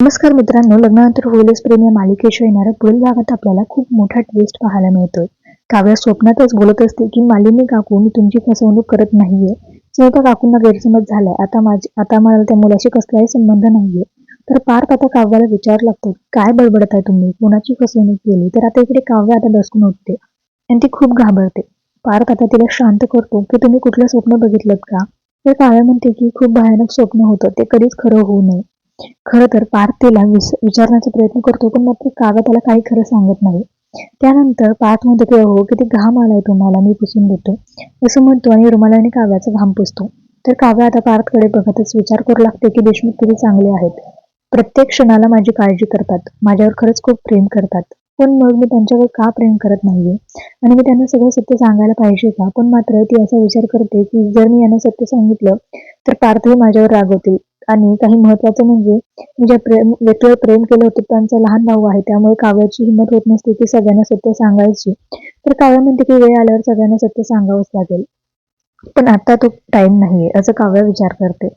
नमस्कार मित्रांनो लग्नानंतर होईलच प्रेम या मालिकेशिवाय येणाऱ्या पुढील भागात आपल्याला खूप मोठा ट्विस्ट पाहायला मिळतोय. काव्या स्वप्नातच बोलत असते की मालिनी काकू मी तुमची फसवणूक करत नाहीये. स्वतः काकूंना गैरसमज झालाय. आता माझी आता मला त्या मुलाशी कसलाही संबंध नाहीये. तर पार्थ आता काव्याला विचार लागतो काय बडबडत आहे तुम्ही? कोणाची फसवणूक केली? तर आता इकडे काव्य आता दसकून उठते आणि ती खूप घाबरते. पार्थ आता तिला शांत करतो की तुम्ही कुठलं स्वप्न बघितलं का? तर काव्य म्हणते की खूप भयानक स्वप्न होतं. ते कधीच खरं होऊ नये. खरं तर पार्थ तिला विस विचारण्याचा प्रयत्न करतो पण मात्र काव्य त्याला काही खरं सांगत नाही. त्यानंतर पार्थ म्हणतो की हो किती घाम आलाय तुम्हाला मी पुसून देतो. असं म्हणतो आणि रुमालाने काव्याचा घाम पुसतो. तर काव्या आता पार्थकडे बघतच विचार करू लागते की देशमुख किती चांगले आहेत. प्रत्येक क्षणाला माझी काळजी करतात. माझ्यावर खरंच खूप प्रेम करतात. पण मग मी त्यांच्यावर का प्रेम करत नाहीये? आणि मी त्यांना सगळं सत्य सांगायला पाहिजे का? पण मात्र ती असा विचार करते की जर मी यांना सत्य सांगितलं तर पार्थही माझ्यावर रागवतील आणि काही महत्वाचं म्हणजे मी ज्या प्रेम व्यक्तीवर प्रेम केलं होतं त्यांचा लहान भाऊ आहे त्यामुळे काव्याची हिंमत होत नसते की सगळ्यांना सत्य सांगायची. तर काव्य म्हणते की वेळ आल्यावर सगळ्यांना सत्य सांगावंच लागेल. पण आता तो टाइम नाहीये असं काव्य विचार करते.